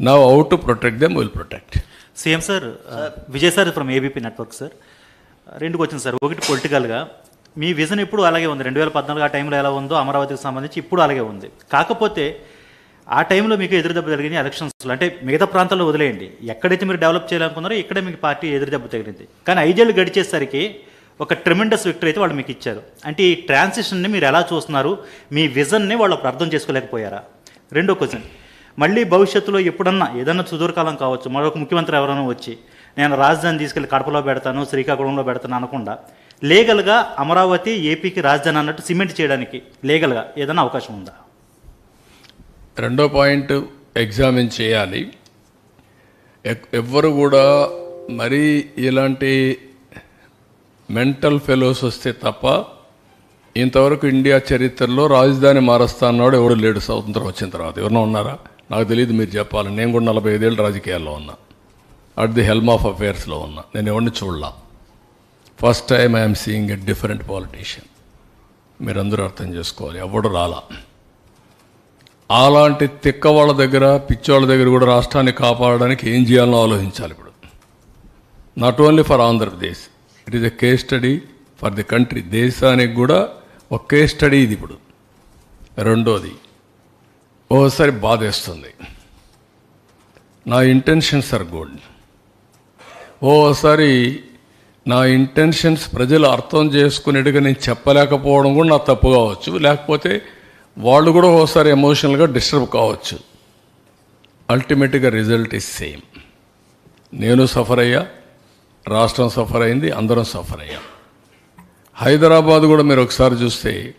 Now, how to protect them, we'll protect. CM sir Vijay sir from ABP network sir రెండు వచ్చింది sir ఒకటి పొలిటికల్గా మీ vision ఇప్పుడు అలాగే ఉంది? రెండు వేల పద్నాలుగు ఆ టైంలో ఎలా ఉందో అమరావతికి సంబంధించి ఇప్పుడు అలాగే ఉంది. కాకపోతే ఆ టైంలో మీకు ఎదురుదెబ్బ తగిలింది ఎలక్షన్స్లో అంటే మిగతా ప్రాంతాల్లో వదిలేయండి. ఎక్కడైతే మీరు డెవలప్ చేయాలనుకున్నారో ఇక్కడే మీకు పార్టీ ఎదురుదెబ్బ తగిలింది. కానీ ఐదేళ్ళు గడిచేసరికి ఒక ట్రెమెండస్ విక్టరీ అయితే వాళ్ళు మీకు ఇచ్చారు. అంటే ఈ ట్రాన్సిషన్ని మీరు ఎలా చూస్తున్నారు? మీ విజన్ని వాళ్ళు అప్పుడు అర్థం చేసుకోలేకపోయారా? రెండో క్వశ్చన్ మళ్ళీ భవిష్యత్తులో ఎప్పుడన్నా ఏదన్నా సుదూరకాలం కావచ్చు మరొక ముఖ్యమంత్రి ఎవరైనా వచ్చి నేను రాజధాని తీసుకెళ్ళి కడపలో పెడతాను శ్రీకాకుళంలో పెడతాను అనకుండా లీగల్గా అమరావతి ఏపీకి రాజధాని అన్నట్టు సిమెంట్ చేయడానికి లీగల్గా ఏదైనా అవకాశం ఉందా? రెండో పాయింట్ ఎగ్జామిన్ చేయాలి. ఎవ్వరు కూడా మరీ ఇలాంటి మెంటల్ ఫెలోస్ వస్తే తప్ప ఇంతవరకు ఇండియా చరిత్రలో రాజధాని మారుస్తా అన్నాడు ఎవడు లేడు స్వతంత్రం వచ్చిన తర్వాత. ఎవరన్నా ఉన్నారా? నాకు తెలియదు మీరు చెప్పాలి నేను కూడా నలభై ఐదేళ్ళు రాజకీయాల్లో ఉన్నా. అట్ ది హెల్మ్ ఆఫ్ అఫేర్స్లో ఉన్నా. నేను ఎవరిని చూడలా. First time I'm seeing a different politician మీరందరూ అర్థం చేసుకోవాలి. ఎవడు రాలా. అలాంటి తిక్క వాళ్ళ దగ్గర పిచ్చోళ్ళ దగ్గర కూడా రాష్ట్రాన్ని కాపాడడానికి ఏం చేయాలో ఆలోచించాలి ఇప్పుడు. Not only for Andhra Pradesh it is a case study for the country దేశానికి కూడా ఒక కేస్ స్టడీ ఇది ఇప్పుడు. రెండోది ఓసారి బాధేస్తుంది. నా ఇంటెన్షన్స్ ఆర్ గుడ్ ఓసారి నా ఇంటెన్షన్స్ ప్రజలు అర్థం చేసుకునేట్టుగా నేను చెప్పలేకపోవడం కూడా నా తప్పు కావచ్చు. లేకపోతే వాళ్ళు కూడా ఓసారి ఎమోషనల్గా డిస్టర్బ్ కావచ్చు. అల్టిమేట్గా రిజల్ట్ ఇస్ సేమ్ నేను సఫర్ అయ్యా రాష్ట్రం సఫర్ అయింది అందరం సఫర్ అయ్యాం. హైదరాబాద్ కూడా మీరు ఒకసారి చూస్తే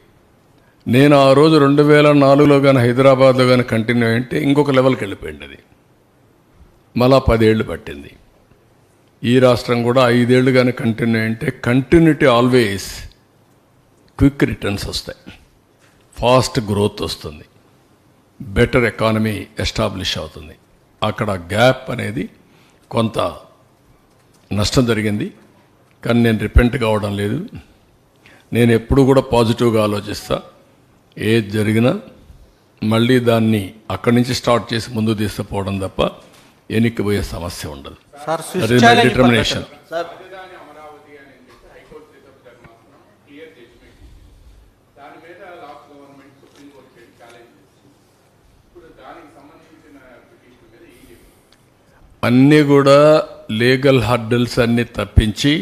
నేను ఆ రోజు రెండు వేల నాలుగులో కానీ హైదరాబాద్లో కానీ కంటిన్యూ అంటే ఇంకొక లెవెల్కి వెళ్ళిపోయింది అది. మళ్ళా పదేళ్ళు పట్టింది. ఈ రాష్ట్రం కూడా ఐదేళ్ళు కానీ కంటిన్యూ అంటే కంటిన్యూటీ ఆల్వేస్ క్విక్ రిటర్న్స్ వస్తాయి. ఫాస్ట్ గ్రోత్ వస్తుంది. బెటర్ ఎకానమీ ఎస్టాబ్లిష్ అవుతుంది. అక్కడ గ్యాప్ అనేది కొంత నష్టం జరిగింది. కానీ నేను రిపెంట్ కావడం లేదు. నేను ఎప్పుడు కూడా పాజిటివ్గా ఆలోచిస్తాను ఏది జరిగినా మళ్ళీ దాన్ని అక్కడి నుంచి స్టార్ట్ చేసి ముందు తీసుకుపోవడం తప్ప ఎనిక్కిపోయే సమస్య ఉండదు. డిటర్మినేషన్ అన్నీ కూడా లీగల్ హర్డల్స్ అన్ని తప్పించి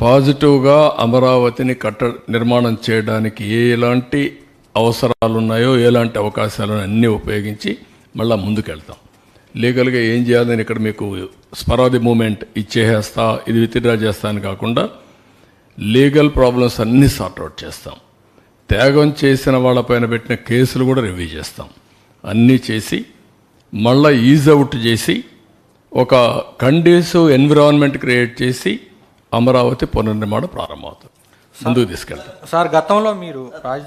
పాజిటివ్గా అమరావతిని కట్ట నిర్మాణం చేయడానికి ఏ ఎలాంటి అవసరాలు ఉన్నాయో ఎలాంటి అవకాశాలు అన్నీ ఉపయోగించి మళ్ళీ ముందుకెళ్తాం. లీగల్గా ఏం చేయాలని ఇక్కడ మీకు స్పరాది మూమెంట్ ఇచ్చేస్తా ఇది విత్డ్రా చేస్తా అని కాకుండా లీగల్ ప్రాబ్లమ్స్ అన్నీ సార్ట్అవుట్ చేస్తాం. త్యాగం చేసిన వాళ్ళపైన పెట్టిన కేసులు కూడా రివ్యూ చేస్తాం. అన్నీ చేసి మళ్ళీ ఈజ్ అవుట్ చేసి ఒక కండీసివ్ ఎన్విరాన్మెంట్ క్రియేట్ చేసి అమరావతి పునర్నిర్మాణం ప్రారంభమవుతుంది. ముందుకు తీసుకెళ్తాం. సార్ గతంలో మీరు రాజధాని